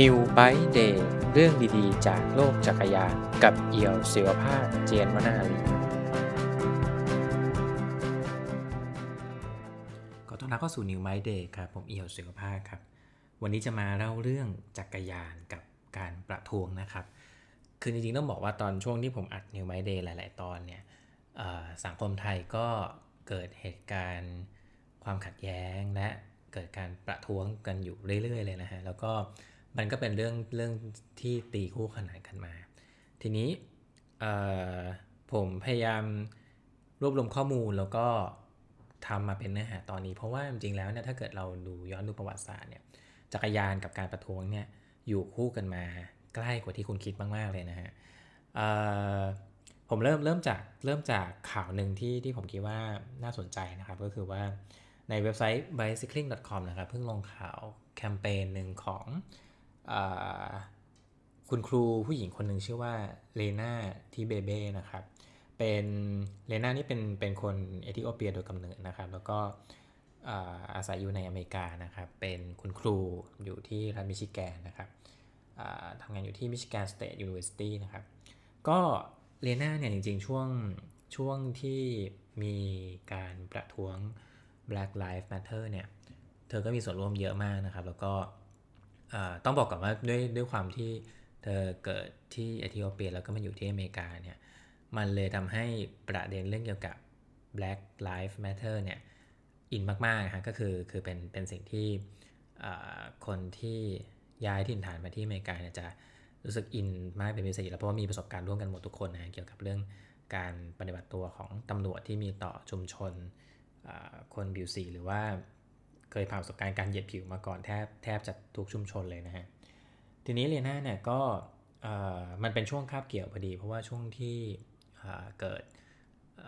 New Bike Day เรื่องดีๆ จากโลกจักรยานกับเอี่ยวศิวภาคเจียนวนาลีขอต้อนรับเข้าสู่ New Bike Day ครับ ผมเอี่ยวศิวภาคครับ วันนี้จะมาเล่าเรื่องจักรยานกับการประท้วงนะครับ คือจริงๆ ต้องบอกว่าตอนช่วงที่ผมอัด New Bike Day หลาย ๆ ตอนเนี่ยสังคมไทยก็เกิดเหตุการณ์ความขัดแย้งและเกิดการประท้วงกันอยู่เรื่อย ๆ เลยนะฮะ แล้วก็ มันก็เป็นเรื่องเรื่องที่ตีคู่ขนานกันมา ทีนี้ผมพยายามรวบรวมข้อมูลแล้วก็ทำมาเป็นเนื้อหาตอนนี้ เพราะว่าจริงๆแล้วเนี่ยถ้าเกิดเราดูย้อนดูประวัติศาสตร์เนี่ยจักรยานกับการประท้วงเนี่ยอยู่คู่กันมาใกล้กว่าที่คุณคิดมากๆเลยนะฮะผมเริ่มเริ่มจากเริ่มจากข่าวหนึ่งที่ที่ผมคิดว่าน่าสนใจนะครับ ก็คือว่าในเว็บไซต์ bicycling.com นะครับเพิ่งลงข่าวแคมเปญหนึ่งของ คุณครูผู้หญิงคนหนึ่งชื่อว่าเลนาทีเบเบ้นะครับ เป็นเลนานี่เป็นเป็นคนเอธิโอเปียโดยกำเนิดนะครับ แล้วก็อาอาศัยอยู่ในอเมริกานะครับ เป็นคุณครูอยู่ที่รัฐมิชิแกนนะครับทำงานอยู่ที่มิชิแกนสเตทยูนิเวอร์ซิตี้นะครับ ก็เลนาเนี่ยจริงๆ ช่วงช่วงที่มีการประท้วง Black Lives Matter เนี่ย เธอก็มีส่วนร่วมเยอะมากนะครับ แล้วก็เต้องบอกก่อนว่าด้วยด้วยความที่เธอเกิดที่เอธิโอเปียแล้วก็มาอยู่ที่อเมริกาเนี่ยมันเลยทำให้ประเด็นเรื่องเกี่ยวกับ Black Lives Matter เนี่ยอินมากๆฮะก็คือคือเป็นเป็นสิ่งที่คนที่ย้ายถิ่นฐานมาที่อเมริกาเนี่ยจะรู้สึกอินมากเป็นพิเศษแล้วเพราะว่ามีประสบการณ์ร่วมกันหมดทุกคนนะเกี่ยวกับเรื่องการปฏิบัติตัวของตำรวจที่มีต่อชุมชนคนผิวสีหรือว่า เคยผ่านประสบการณ์การเหยียดผิวมาก่อนแทบแทบจะทุกชุมชนเลยนะฮะ ทีนี้เรียนาเนี่ยก็มันเป็นช่วงคาบเกี่ยวพอดี เพราะว่าช่วงที่เเกิดเ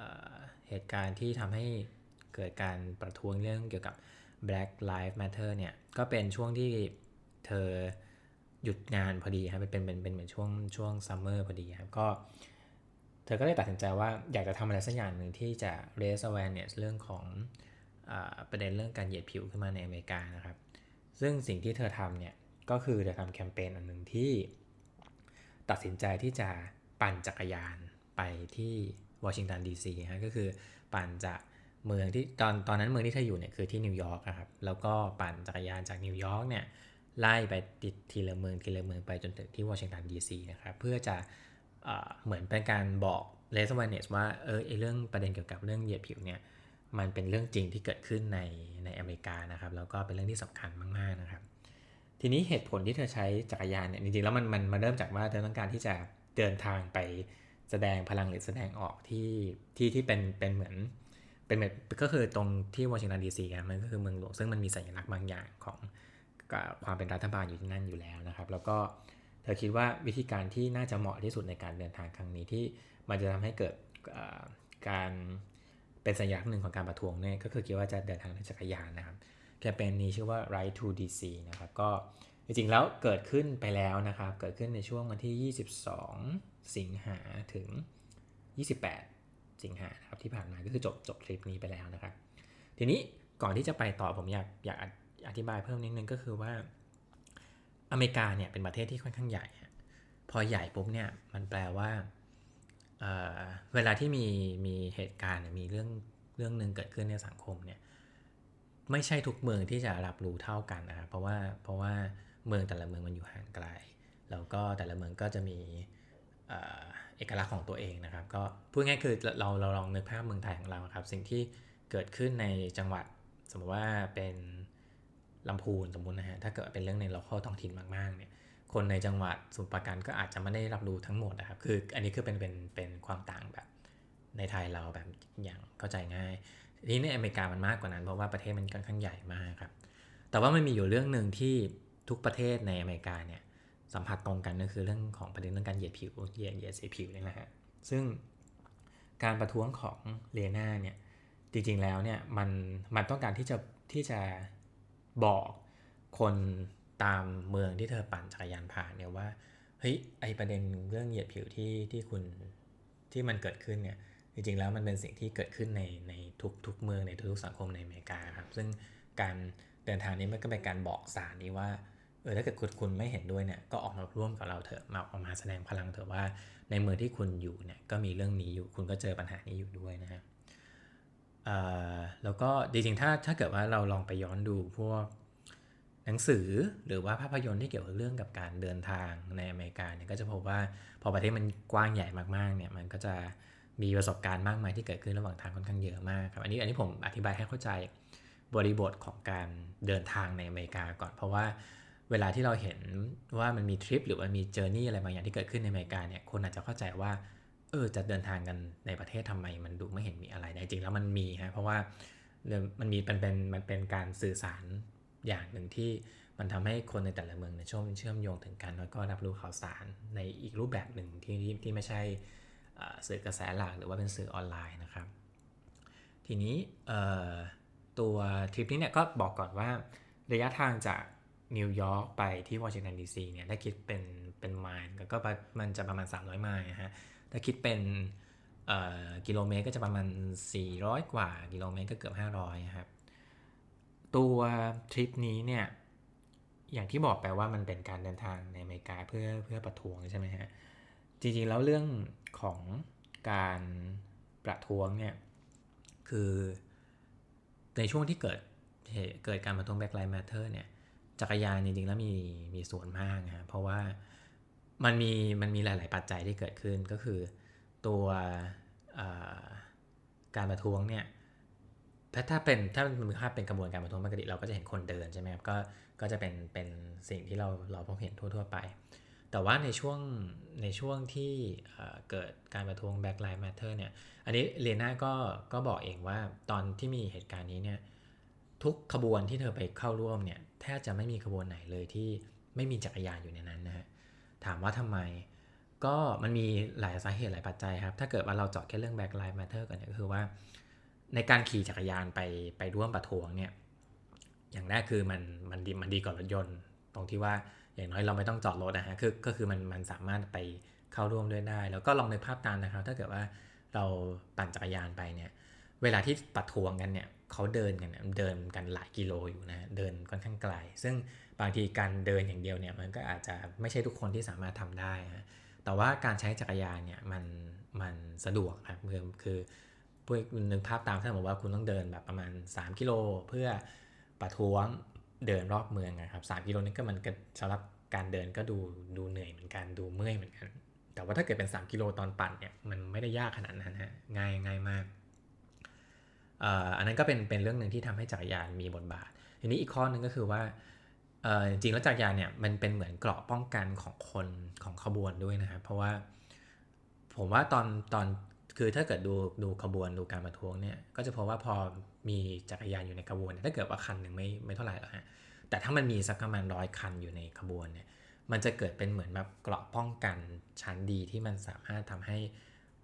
เหตุการณ์ที่ทำให้เกิดการประท้วงเรื่องเกี่ยวกับ Black Lives Matter เนี่ย ก็เป็นช่วงที่เธอหยุดงานพอดีครับเป็นเป็นเป็นเหมือนช่วงช่วงซัมเมอร์พอดีครับก็เธอก็เลยตัดสินใจว่าอยากจะทำอะไรสักอย่างหนึ่งที่จะ raise awareness เรื่องของ ประเด็นเรื่องการเหยียดผิวขึ้นมาในอเมริกานะครับ ซึ่งสิ่งที่เธอทำเนี่ยก็คือจะทำแคมเปญอันหนึ่งที่ตัดสินใจที่จะปั่นจักรยานไปที่วอชิงตันดีซีฮะก็คือปั่นจากเมืองที่ตอนตอนนั้นเมืองที่เธออยู่เนี่ยคือที่นิวยอร์กนะครับ แล้วก็ปั่นจักรยานจากนิวยอร์กเนี่ยไล่ไปติดทีละเมืองทีละเมืองไปจนถึงที่วอชิงตันดีซีนะครับ เพื่อจะเอเหมือนเป็นการบอกเลส a วนเนสว่าเออไอเรื่องประเด็นเกี่ยวกับเรื่องเหยียดผิวเนี่ย มันเป็นเรื่องจริงที่เกิดขึ้นในในอเมริกานะครับ แล้วก็เป็นเรื่องที่สำคัญมาก ๆนะครับ ทีนี้เหตุผลที่เธอใช้จักรยานเนี่ยจริงๆแล้วมันมันมาเริ่มจากว่าเธอต้องการที่จะเดินทางไปแสดงพลังหรือแสดงออกที่ที่ที่เป็นเป็นเหมือนเป็นเหมือนก็คือตรงที่วอชิงตันดีซีครับมันก็คือเมืองหลวงซึ่งมันมีสัญลักษณ์บางอย่างของความเป็นรัฐบาลอยู่ที่นั่นอยู่แล้วนะครับ แล้วก็เธอคิดว่าวิธีการที่น่าจะเหมาะที่สุดในการเดินทางครั้งนี้ที่มันจะทำให้เกิดการ เป็นสัญลักษณ์หนึ่งของการประท้วงเนี่ยก็คือคิดว่าจะเดินทางด้วยจักรยานนะครับแคมเปญนี้ชื่อว่า Right to DC นะครับก็จริงๆแล้วเกิดขึ้นไปแล้วนะครับ เกิดขึ้นในช่วงวันที่ 22 สิงหาถึง 28 สิงหาครับที่ผ่านมาก็คือจบจบทริปนี้ไปแล้วนะครับ ทีนี้ก่อนที่จะไปต่อผมอยากอยากอธิบายเพิ่มนิดนึงก็คือว่า อเมริกาเนี่ยเป็นประเทศที่ค่อนข้างใหญ่ พอใหญ่ปุ๊บเนี่ยมันแปลว่า เเวลาที่มีมีเหตุการณ์มีเรื่องเรื่องหนึ่งเกิดขึ้นในสังคมเนี่ยไม่ใช่ทุกเมืองที่จะรับรู้เท่ากันนะครับเพราะว่าเพราะว่าเมืองแต่ละเมืองมันอยู่ห่างไกล แล้วก็แต่ละเมืองก็จะมีเอกลักษณ์ของตัวเองนะครับ ก็พูดง่ายคือเราเราลองนึกภาพเมืองไทยของเราครับ สิ่งที่เกิดขึ้นในจังหวัด สมมติว่าเป็นลำพูนสมมุตินะฮะถ้าเกิดเป็นเรื่องในเราเข้าท้องถิ่นมากๆเนี่ย คนในจังหวัดสมุทรปราการก็อาจจะไม่ได้รับรู้ทั้งหมดนะครับ คืออันนี้คือเป็นเป็นเป็นความต่างแบบในไทยเราแบบอย่างเข้าใจง่าย ทีนี้ในอเมริกามันมากกว่านั้นเพราะว่าประเทศมันค่อนข้างใหญ่มากครับ แต่ว่ามันมีอยู่เรื่องหนึ่งที่ทุกประเทศในอเมริกาเนี่ยสัมผัสตรงกันก็คือเรื่องของประเด็นเรื่องการเหยียดผิวเหยียดเหยียดสีผิวนี่แหละฮะ ซึ่งการประท้วงของเลนาเนี่ยจริงๆแล้วเนี่ยมันมันต้องการที่จะที่จะบอกคน ตามเมืองที่เธอปั่นจักรยานผ่านเนี่ยว่าเฮ้ยไอประเด็นเรื่องเหยียดผิวที่ที่คุณที่มันเกิดขึ้นเนี่ยจริงๆแล้วมันเป็นสิ่งที่เกิดขึ้นในในทุกทุกเมืองในทุกสังคมในอเมริกาครับซึ่งการเดินทางนี้มันก็เป็นการบอกสารนี้ว่าเอถ้าเกิดคุณคุณไม่เห็นด้วยเนี่ยก็ออกมาร่วมกับเราเถอะมาออกมาแสดงพลังเถอะว่า ในเมืองที่คุณอยู่เนี่ยก็มีเรื่องนี้อยู่คุณก็เจอปัญหานี้อยู่ด้วยนะฮะแล้วก็จริงๆถ้าถ้าเกิดว่าเราลองไปย้อนดูพวก หนังสือหรือว่าภาพยนตร์ที่เกี่ยวกับเรื่องกับการเดินทางในอเมริกาเนี่ยก็จะพบว่าพอประเทศมันกว้างใหญ่มากๆเนี่ยมันก็จะมีประสบการณ์มากมายที่เกิดขึ้นระหว่างทางค่อนข้างเยอะมากครับอันนี้อันนี้ผมอธิบายให้เข้าใจบริบทของการเดินทางในอเมริกาก่อน เพราะว่าเวลาที่เราเห็นว่ามันมีทริปหรือว่ามีเจอร์นี่อะไรบางอย่างที่เกิดขึ้นในอเมริกาเนี่ยคนอาจจะเข้าใจว่าเออจะเดินทางกันในประเทศทำไมมันดูไม่เห็นมีอะไรแต่จริงแล้วมันมีฮะเพราะว่ามันมีเป็นเป็นมันเป็นการสื่อสาร อย่างหนึ่งที่มันทำให้คนในแต่ละเมืองเนี่ยช่วเชื่อมโยงถึงกัน แล้วก็รับรู้ข่าวสารในอีกรูปแบบหนึ่งที่ที่ไม่ใช่สื่อกระแสหลักหรือว่าเป็นสื่อออนไลน์นะครับ ทีนี้ตัวทริปนี้เนี่ยก็บอกก่อนว่าระยะทางจากนิวยอร์กไปที่วอชิงตันดีซีเนี่ยถ้าคิดเป็นเป็นไมล์ก็มันจะประมาณ 300 ไมล์นะฮะถ้าคิดเป็นกิโลเมตรก็จะประมาณ 400 กว่ากิโลเมตรก็เกือบ 500ครับ ตัวทริปนี้เนี่ย อย่างที่บอกไปว่ามันเป็นการเดินทางในอเมริกาเพื่อเพื่อประท้วงใช่ไหมฮะ จริงๆ แล้วเรื่องของการประท้วงเนี่ย คือในช่วงที่เกิดเกิดการประท้วง Black Lives Matter เนี่ย จักรยานจริงๆ แล้วมีมีส่วนมากนะเพราะว่ามันมีมันมีหลาย ๆ ปัจจัยที่เกิดขึ้นก็คือตัวการประท้วงเนี่ย ถ้าถ้าเป็นถ้ามันภาพเป็นกระบวนการประท้วงปกติเราก็จะเห็นคนเดินใช่ไหมครับก็ก็จะเป็นเป็นสิ่งที่เราเราพบเห็นทั่ว ๆ ไป แต่ว่าในช่วงในช่วงที่เกิดการประท้วง Black Lives Matter เนี่ยอันนี้เลน่าก็ก็บอกเองว่าตอนที่มีเหตุการณ์นี้เนี่ยทุกขบวนที่เธอไปเข้าร่วมเนี่ยแทบจะไม่มีขบวนไหนเลยที่ไม่มีจักรยานอยู่ในนั้นนะฮะถามว่าทำไมก็มันมีหลายสาเหตุหลายปัจจัยครับ ถ้าเกิดว่าเราเจาะแค่เรื่อง Black Lives Matter ก่อนเนี่ยก็คือว่า ในการขี่จักรยานไปไปร่วมประท้วงเนี่ยอย่างแรกคือมันมันดีมันดีกว่ารถยนต์ ตรงที่ว่าอย่างน้อยเราไม่ต้องจอดรถนะฮะคือก็คือมันมันสามารถไปเข้าร่วมด้วยได้ แล้วก็ลองในภาพตามนะครับ ถ้าเกิดว่าเราปั่นจักรยานไปเนี่ยเวลาที่ประท้วงกันเนี่ยเขาเดินกันเดินกันหลายกิโลอยู่นะเดินค่อนข้างไกล ซึ่งบางทีการเดินอย่างเดียวเนี่ยมันก็อาจจะไม่ใช่ทุกคนที่สามารถทำได้นะแต่ว่าการใช้จักรยานเนี่ยมันมันสะดวกครับคือคือ พวกนึกภาพตามถ้านบอกว่าคุณต้องเดินแบบประมาณ 3 กิโล เพื่อประท้วงเดินรอบเมืองนะครับสกิโลนี่ก็มันก็สำหรับการเดินก็ดูดูเหนื่อยเหมือนกันดูเมื่อยเหมือนกันแต่ว่าถ้าเกิดเป็น 3 กิโลตอนปั่นเนี่ยมันไม่ได้ยากขนาดนั้นฮะง่ายง่ายมากอันนั้นก็เป็นเป็นเรื่องหนึ่งที่ทำให้จักรยานมีบทบาท ทีนี้อีกข้อหนึ่งก็คือว่าจริงแล้วจักรยานเนี่ยมันเป็นเหมือนเกราะป้องกันของคนของขบวนด้วยนะครับเพราะว่าผมว่าตอนตอน คือถ้าเกิดดูดูขบวนดูการประท้วงเนี่ยก็จะพบว่าพอมีจักรยานอยู่ในขบวน ถ้าเกิดว่าคันหนึ่งไม่ไม่เท่าไหร่หรอกฮะแต่ถ้ามันมีสักประมาณร้อยคันอยู่ในขบวนเนี่ยมันจะเกิดเป็นเหมือนแบบเกราะป้องกันชั้นดีที่มันสามารถทำให้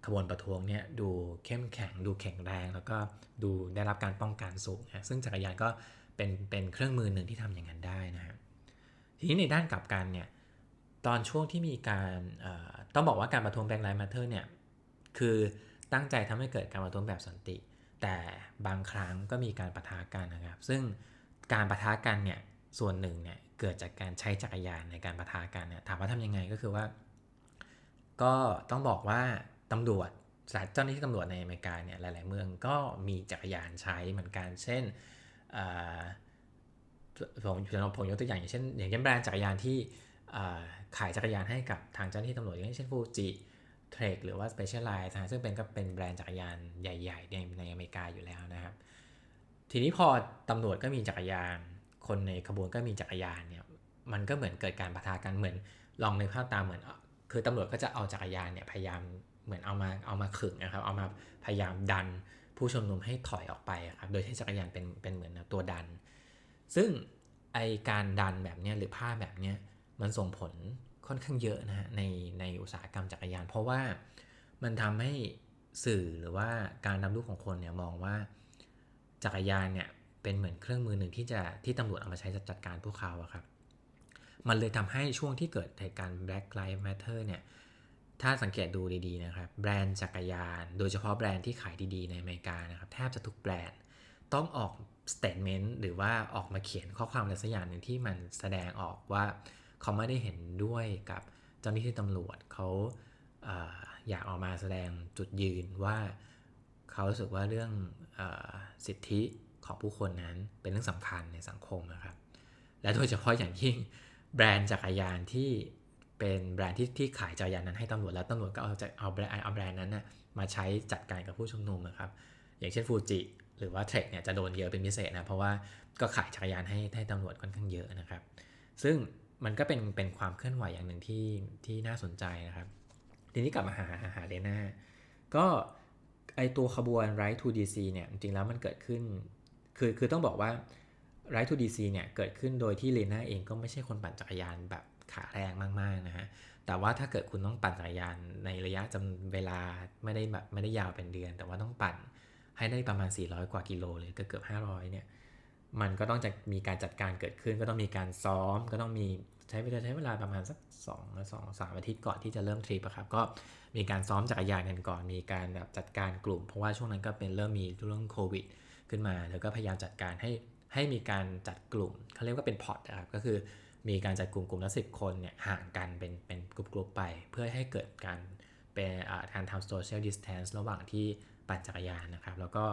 ขบวนประท้วงเนี่ยดูเข้มแข็งดูแข็งแรง แล้วก็ดูได้รับการป้องกันสูงนะซึ่งจักรยานก็เป็นเป็นเครื่องมือหนึ่งที่ทำอย่างนั้นได้นะฮะทีนี้ในด้านกลับกันเนี่ยตอนช่วงที่มีการต้องบอกว่าการประท้วงแบงค์ไลน์มาเธอร์เนี่ย คือตั้งใจทำให้เกิดการประท้วงแบบสันติ แต่บางครั้งก็มีการประทะกันนะครับ ซึ่งการประทะกันเนี่ยส่วนหนึ่งเนี่ยเกิดจากการใช้จักรยานในการประทะกันเนี่ยถามว่าทำยังไงก็คือว่า ก็ต้องบอกว่าตำรวจเจ้าหน้าที่ตำรวจในอเมริกาเนี่ยหลาย ๆ เมืองก็มีจักรยานใช้เหมือนกัน เช่นผมผมยกตัวอย่างอย่างเช่น อย่างเช่นแบรนด์จักรยานที่ขายจักรยานให้กับทางเจ้าหน้าที่ตำรวจอย่างเช่นฟูจิ เทรคหรือว่า Specialized นะซึ่งเป็นก็เป็นแบรนด์จักรยานใหญ่ ๆ ในในอเมริกาอยู่แล้วนะครับ ทีนี้พอตำรวจก็มีจักรยาน คนในขบวนก็มีจักรยานเนี่ยมันก็เหมือนเกิดการประทะกันเหมือนลองในภาพตามเหมือน คือตำรวจก็จะเอาจักรยานเนี่ยพยายามเหมือนเอามาเอามาขึงนะครับเอามาพยายามดันผู้ชุมนุมให้ถอยออกไปครับโดยใช้จักรยานเป็นเป็นเหมือนตัวดัน ซึ่งไอการดันแบบนี้หรือภาแบบนี้มันส่งผล ค่อนข้างเยอะนะฮะในในอุตสาหกรรมจักรยาน เพราะว่ามันทำให้สื่อหรือว่าการนำรูปของคนเนี่ยมองว่าจักรยานเนี่ยเป็นเหมือนเครื่องมือหนึ่งที่จะที่ตำรวจเอามาใช้จัดการพวกเขาอะครับมันเลยทำให้ช่วงที่เกิดเหตุการณ์ Black Lives Matter เนี่ย ถ้าสังเกตดูดีๆนะครับ แบรนด์จักรยาน โดยเฉพาะแบรนด์ที่ขายดีๆในอเมริกานะครับ แทบจะทุกแบรนด์ ต้องออกสเตทเมนต์หรือว่าออกมาเขียนข้อความอะไรสักอย่างหนึ่งที่มันแสดงออกว่า เขาไม่ได้เห็นด้วยกับเจ้าหน้าที่ตำรวจเขาอาอยากออกมาแสดงจุดยืนว่าเขารู้สึกว่าเรื่องอสิทธิของผู้คนนั้นเป็นเรื่องสำคัญในสังคมนะครับ และโดยเฉพาะอย่างยิ่งแบรนด์จักรยานที่เป็นแบรนด์ที่ที่ขายจักรยานนั้นให้ตำรวจแล้วตำรวจก็เอาจะเอาแบรนด์เอาแบรนด์นั้นนะมาใช้จัดการกับผู้ชุมนุมนะครับ อย่างเช่นฟูจิหรือว่าเทรคเนี่ยจะโดนเยอะเป็นพิเศษนะเพราะว่าก็ขายจักรยานให้ให้ตำรวจค่อนข้างเยอะนะครับ ซึ่ง มันก็เป็นเป็นความเคลื่อนไหวอย่างหนึ่งที่ที่น่าสนใจนะครับ ทีนี้กลับมาหาหาเลน่าก็ไอตัวขบวน Right to DC เนี่ยจริงๆแล้วมันเกิดขึ้น คือคือต้องบอกว่า Right to DC เนี่ยเกิดขึ้นโดยที่เลน่าเองก็ไม่ใช่คนปั่นจักรยานแบบขาแรงมากๆนะฮะ แต่ว่าถ้าเกิดคุณต้องปั่นจักรยานในระยะจำเวลาไม่ได้แบบไม่ได้ยาวเป็นเดือน แต่ว่าต้องปั่นให้ได้ประมาณ 400 กว่ากิโลเลยก็เกือบ 500 เนี่ย มันก็ต้องจะมีการจัดการเกิดขึ้น ก็ต้องมีการซ้อม ก็ต้องมีใช้เวลาใช้เวลาประมาณสัก2 2 3องสามอาทิตย์ก่อนที่จะเริ่มทริปครับ ก็มีการซ้อมจักรยานกันก่อน มีการแบบจัดการกลุ่ม เพราะว่าช่วงนั้นก็เป็นเริ่มมีเรื่องโควิด ขึ้นมา แล้วก็พยายามจัดการให้ให้มีการจัดกลุ่มเขาเรียกว่าเป็นพอร์ตนะครับ ก็คือมีการจัดกลุ่มกลุ่มละสิบคนเนี่ยห่างกันเป็นเป็นกลุ่มๆไป เพื่อให้เกิดการเป็นการทำโซเชียลดิสแทนซ์ระหว่างที่ปั่นจักรยานนะครับ แล้วก็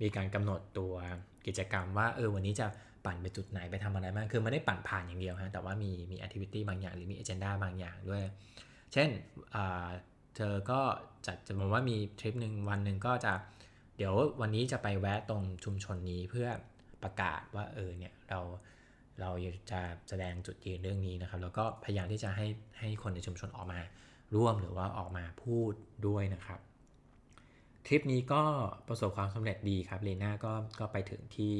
มีการกำหนดตัว กิจกรรมว่าเออวันนี้จะปั่นไปจุดไหนไปทำอะไรบ้างคือไม่ได้ปั่นผ่านอย่างเดียวฮะแต่ว่ามีมีแอคทิวิตี้บางอย่างหรือมีเอเจนดาบางอย่างด้วย เช่นเธอก็จัดจะบอกว่ามีทริปหนึ่งวันหนึ่งก็จะเดี๋ยววันนี้จะไปแวะตรงชุมชนนี้เพื่อประกาศว่าเออเนี่ยเราเราจะแสดงจุดยืนเรื่องนี้นะครับ แล้วก็พยายามที่จะให้ให้คนในชุมชนออกมาร่วมหรือว่าออกมาพูดด้วยนะครับ ทริปนี้ก็ประสบความสำเร็จดีครับเลน่าก็ก็ไปถึงที่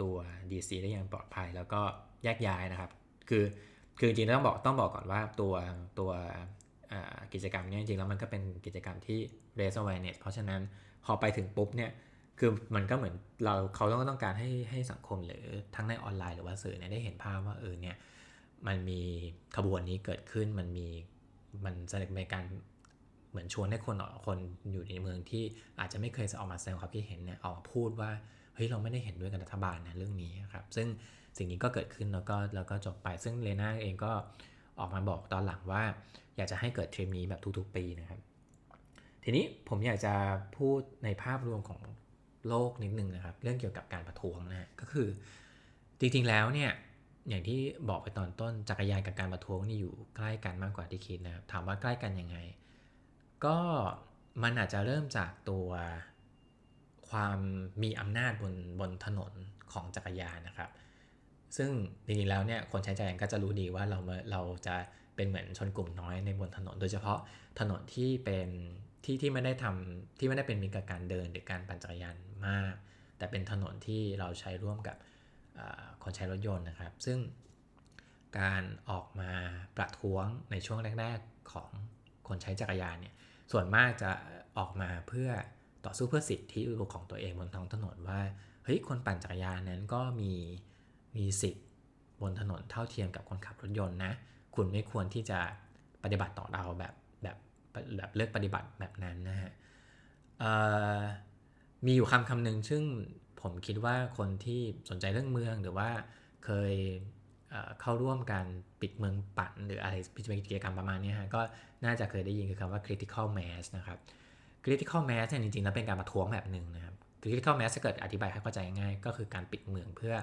ตัว DC ได้อย่างปลอดภัย แล้วก็แยกย้ายนะครับ คือคือจริงๆต้องบอกต้องบอกก่อนว่าตัวตัวกิจกรรมนี้จริงๆแล้วมันก็เป็นกิจกรรมที่ raise awareness เพราะฉะนั้นพอไปถึงปุ๊บเนี่ยคือมันก็เหมือนเราเขาต้องต้องการให้ให้สังคมหรือทั้งในออนไลน์หรือว่าสื่อเนี่ยได้เห็นภาพว่าเออเนี่ยมันมีขบวนนี้เกิดขึ้นมันมีมันแสดงในการ เหมือนชวนให้คนคนอยู่ในเมืองที่อาจจะไม่เคยจะออกมาแสดงความคิดเห็นเนี่ยออกมาพูดว่าเฮ้ยเราไม่ได้เห็นด้วยกับรัฐบาลนะเรื่องนี้ครับซึ่งสิ่งนี้ก็เกิดขึ้นแล้วก็แล้วก็จบไป ซึ่งเลน่าเองก็ออกมาบอกตอนหลังว่า อยากจะให้เกิดเทรนนี้แบบทุกๆปีนะครับ ทีนี้ผมอยากจะพูดในภาพรวมของโลกนิดนึงนะครับ เรื่องเกี่ยวกับการประท้วงนะฮะก็คือจริงๆแล้วเนี่ยอย่างที่บอกไปตอนต้นจักรยานกับการประท้วงนี่อยู่ใกล้กันมากกว่าที่คิดนะครับถามว่าใกล้กันยังไง ก็มันอาจจะเริ่มจากตัวความมีอำนาจบนบนถนนของจักรยานนะครับ ซึ่งจริงๆแล้วเนี่ยคนใช้จักรยานก็จะรู้ดีว่าเราเราจะเป็นเหมือนชนกลุ่มน้อยในบนถนน โดยเฉพาะถนนที่เป็นที่ที่ไม่ได้ทำที่ไม่ได้เป็นมีการเดินหรือการปั่นจักรยานมาก แต่เป็นถนนที่เราใช้ร่วมกับคนใช้รถยนต์นะครับ ซึ่งการออกมาประท้วงในช่วงแรก ๆของคนใช้จักรยานเนี่ย ส่วนมากจะออกมาเพื่อต่อสู้เพื่อสิทธิของตัวเองบนท้องถนนว่าเฮ้ยคนปั่นจักรยานนั้นก็มีมีสิทธิ์บนถนนเท่าเทียมกับคนขับรถยนต์นะ คุณไม่ควรที่จะปฏิบัติต่อเราแบบแบบแบบเลือกปฏิบัติแบบนั้นนะฮะมีอยู่คำคำหนึ่งซึ่งผมคิดว่าคนที่สนใจเรื่องเมืองหรือว่าเคย เข้าร่วมการปิดเมืองปั่น หรืออะไรกิจกรรมประมาณนี้ฮะก็น่าจะเคยได้ยินคือคำว่า critical mass นะครับ critical mass เนี่ยจริงๆ แล้วเป็นการประท้วงแบบหนึ่งนะครับ critical mass ถ้าเกิดอธิบายให้เข้าใจง่ายก็คือการปิดเมืองเพื่อ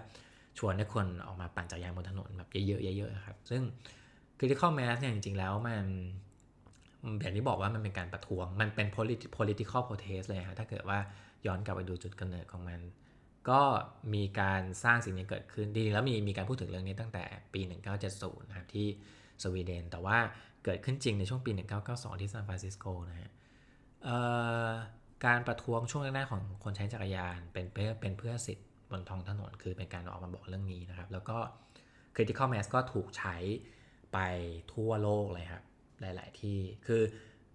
ชวนให้คนออกมาปั่นจักรยานบนถนนแบบเยอะๆเยอะๆครับซึ่ง critical mass เนี่ยจริง ๆ แล้วมันอย่างที่บอกว่ามันเป็นการประท้วง มันเป็น political protest เลยครับถ้าเกิดว่าย้อนกลับไปดูจุดกำเนิดของมัน ก็มีการสร้างสิ่งนี้เกิดขึ้นดีแล้วมีมีการพูดถึงเรื่องนี้ตั้งแต่ปี 1970 นะครับที่สวีเดน แต่ว่าเกิดขึ้นจริงในช่วงปี 1992 ที่ซานฟรานซิสโกนะฮะการประท้วงช่วงแรกๆของคนใช้จักรยานเป็นเพื่อเป็นเพื่อสิทธิ์บนท้องถนนคือเป็นการออกมาบอกเรื่องนี้นะครับ แล้วก็ critical mass ก็ถูกใช้ไปทั่วโลกเลยครับหลาย ๆ ที่คือ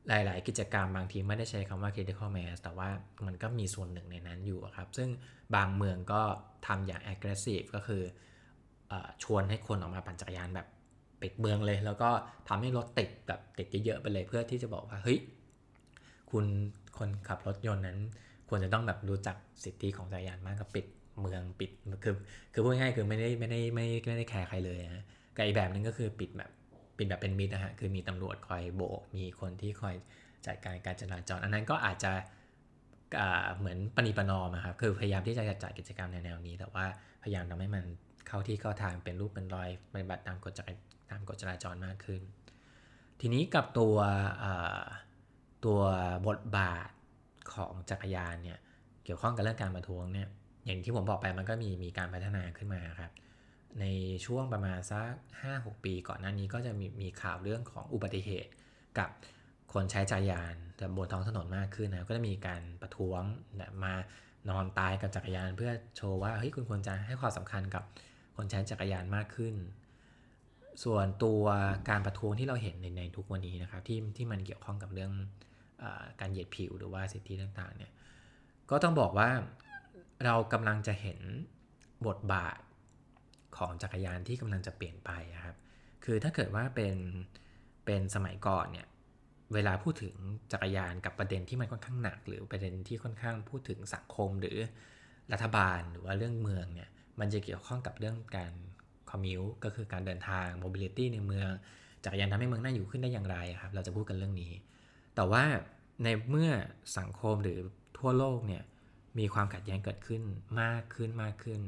หลาย ๆ กิจกรรมบางทีไม่ได้ใช้คำว่า critical mass แต่ว่ามันก็มีส่วนหนึ่งในนั้นอยู่ครับ ซึ่งบางเมืองก็ทำอย่าง aggressive ก็คืออชวนให้คนออกมาปั่นจักรยานแบบปิดเมืองเลย แล้วก็ทำให้รถติดแบบติดเยอะ ๆ ไปเลยเพื่อที่จะบอกว่า เฮ้ย คุณคนขับรถยนต์นั้น ควรจะต้องแบบรู้จักสิทธิของจักรยานมากกับปิดเมืองปิดคือคือพูดง่ายๆคือไม่ได้ไม่ได้ไม่ไม่ได้แคร์ใครเลยนะกับอีกแบบนึงก็คือปิดแบบ เปิดแบบเป็นมิตรนะฮะคือมีตำรวจคอยโบก มีคนที่คอยจัดการการจราจร อันนั้นก็อาจจะเหมือนปณิปนอมครับคือพยายามที่จะจัดกิจกรรมในแนวนี้ แต่ว่าพยายามทำให้มันเข้าที่เข้าทางเป็นรูปเป็นรอยปฏิบัติตามกฎจราตามกฎจราจรมากขึ้น ทีนี้กับตัวตัวบทบาทของจักรยานเนี่ยเกี่ยวข้องกับเรื่องการประท้วงเนี่ยอย่างที่ผมบอกไปมันก็มีมีการพัฒนาขึ้นมาครับ ในช่วงประมาณสัก 5-6 ปีก่อนหน้านี้ก็จะมีมีข่าวเรื่องของอุบัติเหตุกับคนใช้จักรยานแต่บนท้องถนนมากขึ้นนะก็จะมีการประท้วงนะมานอนตายกับจักรยาน เพื่อโชว์ว่าเฮ้ยคุณควรจะให้ความสำคัญกับคนใช้จักรยานมากขึ้น ส่วนตัวการประท้วงที่เราเห็นในในทุกวันนี้นะครับที่ที่มันเกี่ยวข้องกับเรื่องอการเหยียดผิวหรือว่าสิทธิต่างๆเนี่ยก็ต้องบอกว่าเรากำลังจะเห็นบทบาท ของจักรยานที่กำลังจะเปลี่ยนไปอะครับ คือถ้าเกิดว่าเป็นเป็นสมัยก่อนเนี่ยเวลาพูดถึงจักรยานกับประเด็นที่มันค่อนข้างหนัก หรือประเด็นที่ค่อนข้างพูดถึงสังคมหรือรัฐบาลหรือว่าเรื่องเมืองเนี่ยมันจะเกี่ยวข้องกับเรื่องการคอมมิวก็คือการเดินทาง mobility ในเมืองจักรยานทำให้เมืองน่าอยู่ขึ้นได้อย่างไรครับ เราจะพูดกันเรื่องนี้ แต่ว่าในเมื่อสังคมหรือทั่วโลกเนี่ยมีความขัดแย้งเกิดขึ้นมากขึ้นมากขึ้น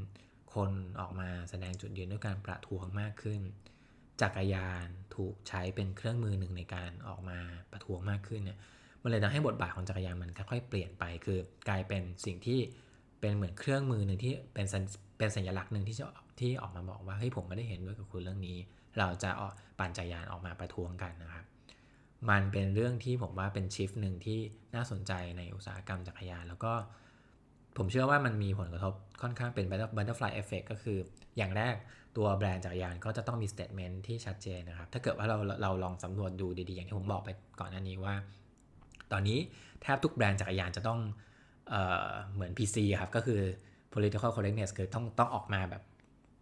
คนออกมาแสดงจุดยืนด้วยการประท้วงมากขึ้น จักรยานถูกใช้เป็นเครื่องมือหนึ่งในการออกมาประท้วงมากขึ้นเนี่ยมันเลยทำให้บทบาทของจักรยานมันค่อยๆเปลี่ยนไป คือกลายเป็นสิ่งที่เป็นเหมือนเครื่องมือหนึ่งที่เป็นเป็นสัญลักษณ์หนึ่งที่จะที่ออกมาบอกว่าเฮ้ยผมไม่ได้เห็นด้วยกับคุณเรื่องนี้ เราจะออกปั่นจักรยานออกมาประท้วงกันนะครับ มันเป็นเรื่องที่ผมว่าเป็นชิฟหนึ่งที่น่าสนใจในอุตสาหกรรมจักรยาน แล้วก็ ผมเชื่อว่ามันมีผลกระทบค่อนข้างเป็น butterfly effect ก็คือ อย่างแรกตัวแบรนด์จักรยานก็จะต้องมี statement ที่ชัดเจนนะครับ ถ้าเกิดว่าเราเราลองสำรวจดูดีๆ อย่างที่ผมบอกไปก่อนหน้านี้ว่า ตอนนี้แทบทุกแบรนด์จักรยานจะต้องเออเหมือน PC ครับ ก็คือ political correctness คือต้องต้องออกมาแบบ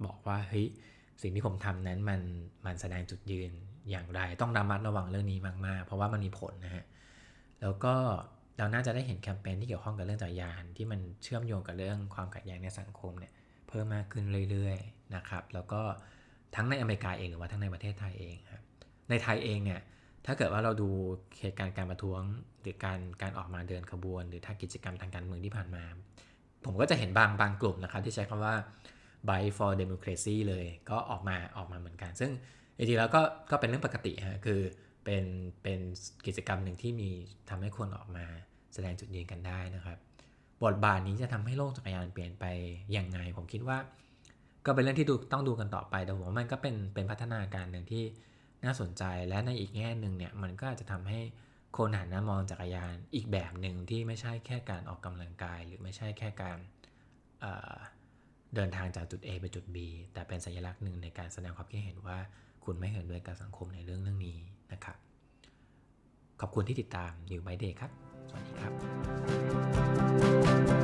บอกว่าเฮ้ยสิ่งที่ผมทำนั้นมันมันแสดงจุดยืนอย่างไร ต้องระมัดระวังเรื่องนี้มากๆ เพราะว่ามันมีผลนะฮะแล้วก็ เราน่าจะได้เห็นแคมเปญที่เกี่ยวข้องกับเรื่องจักรยาน ที่มันเชื่อมโยงกับเรื่องความขัดแย้งในสังคมเนี่ยเพิ่มมากขึ้นเรื่อยๆนะครับแล้วก็ทั้งในอเมริกาเองหรือว่าทั้งในประเทศไทยเองครับในไทยเองเนี่ยถ้าเกิดว่าเราดูเหตุการณ์การประท้วง หรือการการออกมาเดินขบวน หรือทากิจกรรมทางการเมืองที่ผ่านมา ผมก็จะเห็นบางบางกลุ่มนะครับที่ใช้คำว่า buy for democracy เลยก็ออกมาออกมาเหมือนกัน ซึ่งจริงๆแล้วก็ก็เป็นเรื่องปกติฮะคือ เป็นเป็นกิจกรรมหนึ่งที่มีทำให้คนออกมาแสดงจุดยืนกันได้นะครับ บทบาทนี้จะทำให้โลกจักรยานเปลี่ยนไปยังไง ผมคิดว่า ก็เป็นเรื่องที่ดูต้องดูกันต่อไปแต่ผมว่ามันก็เป็นเป็นพัฒนาการหนึ่งที่น่าสนใจและในอีกแง่หนึ่งเนี่ยมันก็อาจจะทำให้คนหันมามองจักรยานอีกแบบหนึ่งที่ไม่ใช่แค่การออกกำลังกาย หรือไม่ใช่แค่การเเดินทางจากจุด A ไปจุด B แต่เป็นสัญลักษณ์หนึ่งในการแสดงความคิดเห็นว่า คุณไม่เห็นด้วยกับสังคมในเรื่องเรื่องนี้ นะครับ ขอบคุณที่ติดตาม New My Day ครับ สวัสดีครับ